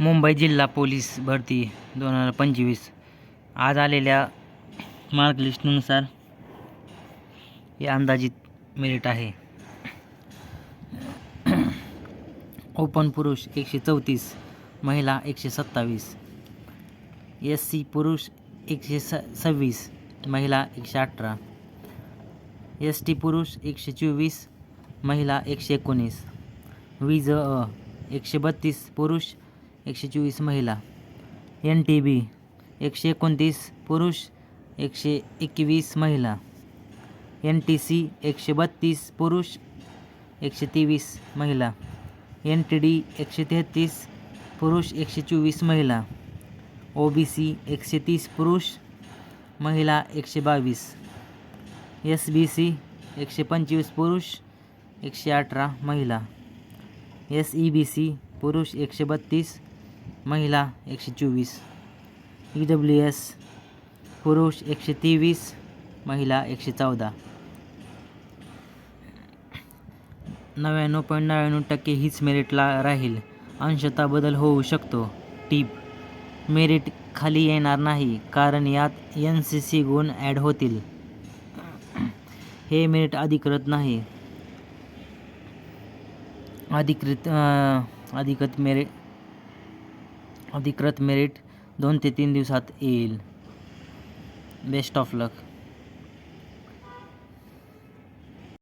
मुंबई जिल्हा पोलीस भरती दोन हजार पंचवीस. आज आलेल्या मार्कलिस्टनुसार हे अंदाजित मेरिट आहे. ओपन पुरुष एकशे चौतीस महिला एकशे सत्तावीस एस सी पुरुष एकशे स सव्वीस महिला एकशे अठरा एस टी पुरुष एकशे चोवीस महिला एकशे एकोणीस वीज अ एकशे बत्तीस पुरुष एकशे चोवीस महिला. एन टी बी एकशे एकोणतीस पुरुष एकशे एकवीस महिला. एन टी सी एकशे बत्तीस पुरुष एकशे तेवीस महिला. एन टी डी एकशे तेहतीस पुरुष एकशे चोवीस महिला. ओ बी सी एकशे तीस पुरुष महिला एकशे बावीस. एस बी सी एकशे पंचवीस पुरुष एकशे अठरा महिला. एस ई बी सी पुरुष एकशे बत्तीस महिला एकशे चोवीस ई डब्ल्यू एस पुरुष एकशे तेवीस महिला एकशे चौदा. नव्याण्णव पॉईंट नव्याण्णव टक्के हीच मेरिटला राहील. अंशतः बदल होऊ शकतो. टीप मेरिट खाली येणार नाही कारण यात एन सी सी गुण ॲड होतील. हे मेरिट अधिकृत नाही. अधिकृत अधिकृत मेरिट अधिकृत मेरिट दोन ते तीन दिवसात येईल. Best of luck